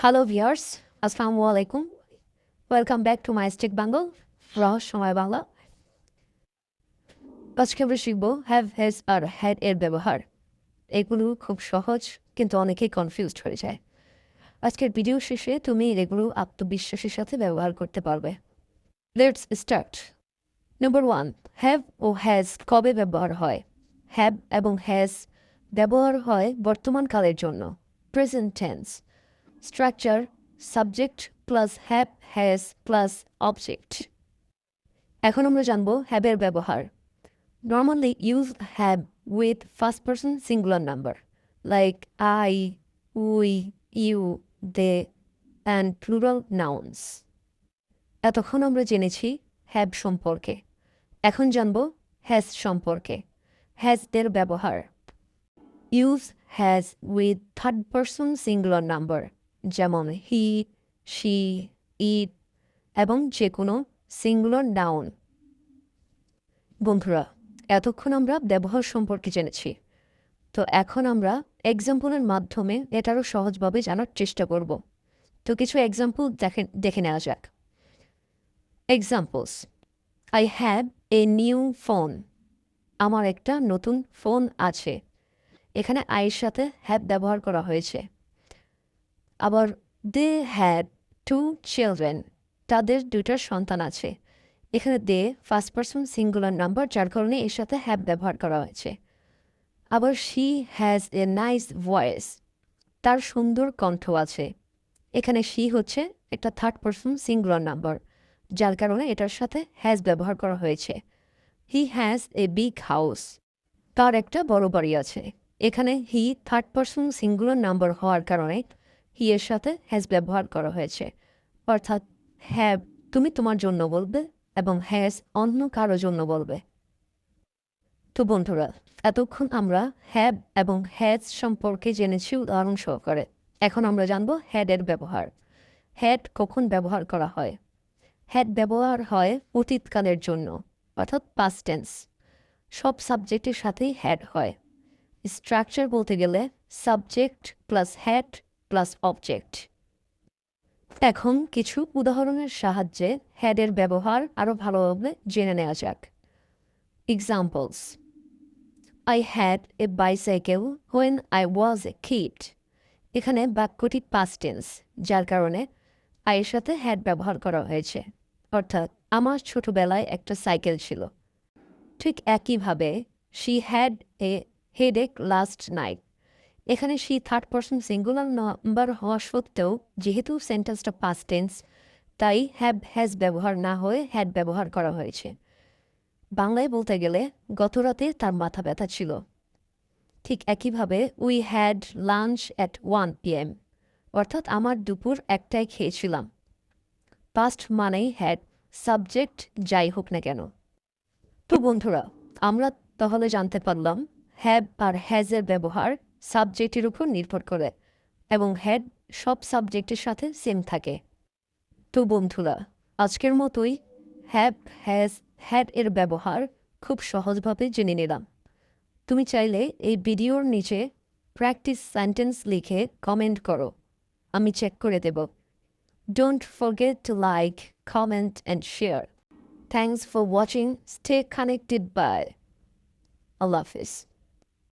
Hello viewers আসসালামু আলাইকুম welcome back to my স্টেক বাঙ্গল রহস্যময় বাংলা আজকে আমরা শিখব হ্যাভ হ্যাজ আর হ্যাড এর ব্যবহার এগুলো খুব সহজ কিন্তু অনেকেই কনফিউজড হয়ে যায় আজকের ভিডিও শেষে তুমি এগুলো আত্মবিশ্বাসের সাথে ব্যবহার করতে পারবে let's start number one have O has কবে ব্যবহার হয় হ্যাভ এবং হ্যাজ ব্যবহার হয় বর্তমান কালের জন্য present tense structure subject plus have has plus object এখন আমরা জানব হ্যাবের ব্যবহার। Normally use have with first person singular number like I we you they and plural nouns এতক্ষণ আমরা জেনেছি হ্যাব সম্পর্কে। এখন জানব হ্যাজ সম্পর্কে। হ্যাজদের ব্যবহার। Use has with third person singular number যেমন হি শি ইট এবং যে কোনো সিঙ্গুলার নাউন বন্ধুরা, এতক্ষণ আমরা ব্যবহার সম্পর্কে জেনেছি। তো এখন আমরা এক্সাম্পলের মাধ্যমে এটারও সহজভাবে জানার চেষ্টা করব। তো কিছু এক্সাম্পল দেখে দেখে নেওয়া যাক। Examples I have a new phone আমার একটা নতুন ফোন আছে। এখানে আয়ের সাথে হ্যাভ ব্যবহার করা হয়েছে। আবার দে হ্যাড টু চিলড্রেন, তাদের দুইটা সন্তান আছে। এখানে they, first person, singular number, যার কারণে এর সাথে হ্যাভ ব্যবহার করা হয়েছে। আবার she has a nice voice, তার সুন্দর কণ্ঠ আছে। এখানে শি হচ্ছে একটা থার্ড পার্সন, সিঙ্গুলার নাম্বার, যার কারণে এটার সাথে হ্যাজ ব্যবহার করা হয়েছে। He has a big house, তার একটা বড় বাড়ি আছে। এখানে he third person, singular number হওয়ার কারণে হি এর সাথে হ্যাজ ব্যবহার করা হয়েছে। অর্থাৎ হ্যাভ তুমি তোমার জন্য বলবে এবং হ্যাজ অন্য কারও জন্য বলবে। তো বন্ধুরা, এতক্ষণ আমরা হ্যাব এবং হ্যাজ সম্পর্কে জেনেছি উদাহরণ সহকারে। এখন আমরা জানব হ্যাডের ব্যবহার। হ্যাড কখন ব্যবহার করা হয়? হ্যাড ব্যবহার হয় অতীতকালের জন্য, অর্থাৎ পাস্ট টেন্স সব সাবজেক্টের সাথেই হ্যাড হয়। স্ট্রাকচার বলতে গেলে subject plus had plus object এখন কিছু উদাহরণের সাহায্যে হ্যাডের ব্যবহার আরও ভালোভাবে জেনে নেওয়া যাক। Examples I had a bicycle when I was a kid এখানে বাক্যটি পাস্ট টেন্স যার কারণে আয়ের সাথে হ্যাড ব্যবহার করা হয়েছে। অর্থাৎ আমার ছোটবেলায় একটা সাইকেল ছিল। ঠিক একইভাবে she had a headache last night এখানে she third person singular number হওয়া সত্ত্বেও, যেহেতু সেন্টেন্সটা পাস্ট টেন্স তাই হ্যাব হ্যাজ ব্যবহার না হয়ে হ্যাড ব্যবহার করা হয়েছে। বাংলায় বলতে গেলে, গতরাতে তার মাথা ব্যথা ছিল। ঠিক একইভাবে we had lunch at one PM অর্থাৎ আমার দুপুর একটায় খেয়েছিলাম। পাস্ট মানেই হ্যাড সাবজেক্ট যাই হোক না কেন। তো বন্ধুরা, আমরা তাহলে জানতে পারলাম হ্যাব আর হ্যাজের ব্যবহার সাবজেক্টের উপর নির্ভর করে এবং হেড সব সাবজেক্টের সাথে সেম থাকে। তো বন্ধুরা, আজকের মতোই হ্যাভ হ্যাজ হ্যাড এর ব্যবহার খুব সহজভাবে জেনে নিলাম। তুমি চাইলে এই ভিডিওর নিচে প্র্যাকটিস সেন্টেন্স লিখে কমেন্ট করো। আমি চেক করে দেব। Don't forget to like comment and share thanks for watching stay connected bye Allah Hafiz.